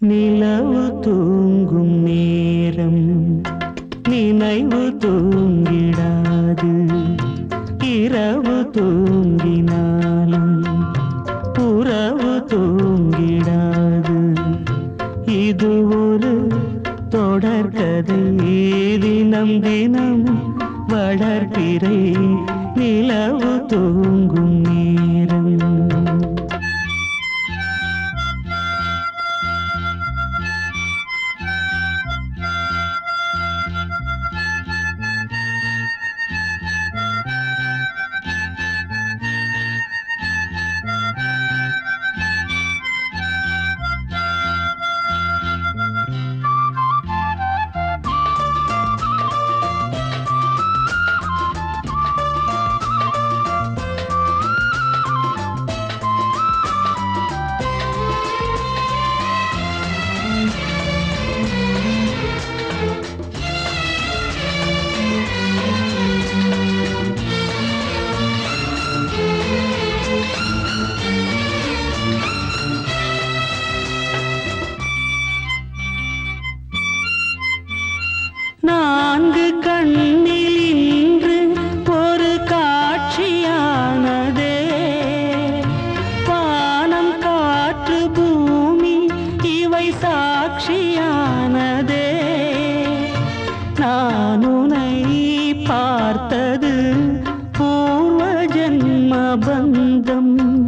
நிலவு தூங்கும் நேரம் நினைவு தூங்கிடாது. இரவு தூங்கினாலும் உறவு தூங்கிடாது. இது ஒரு தொடர்கதை. தினம் தினம் வளர்கிறேன் நிலவு தூங்கும் சாட்சியானதே. நான் உன்னை பார்த்தது பூர்வ ஜன்ம பந்தம்.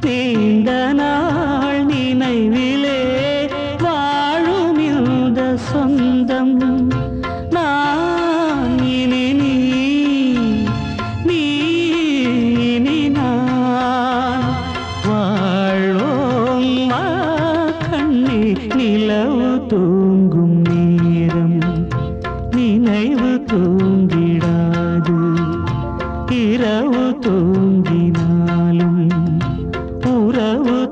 நீண்ட நாள் நினைவிலே வாழும் இந்த சொந்தம்.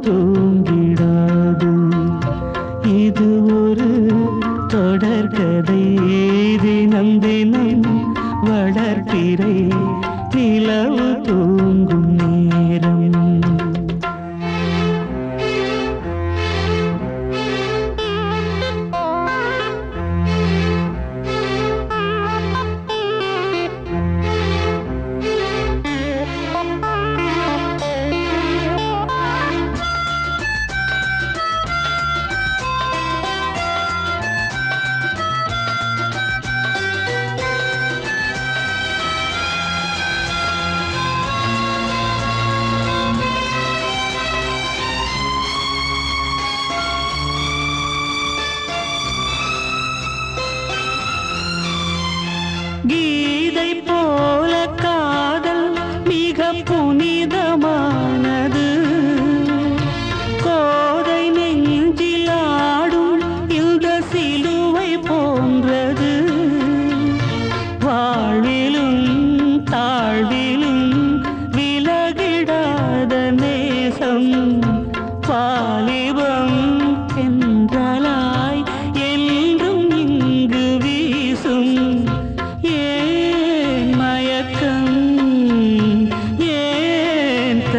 தூங்கிடாது. இது ஒரு தொடர்கதை. தினம் தினம் வளர்ப்பிறை.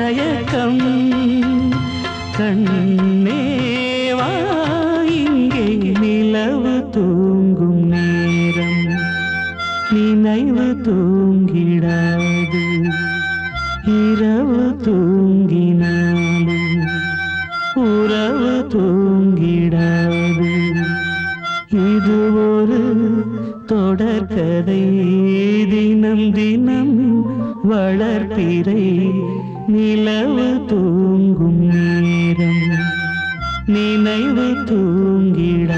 ஏன் தயக்கம் கண்ணேவா இங்கே நிலவு தூங்கும் நேரம். நினைவு தூங்கிடாது. இரவு தூங்கினாலும் உறவு தூங்கிடாது. இது ஒரு தொடர்கதை. தினம் தினம் வளர்ப்பிறை நிலவு தூங்கும் நேரம். நினைவு தூங்கிட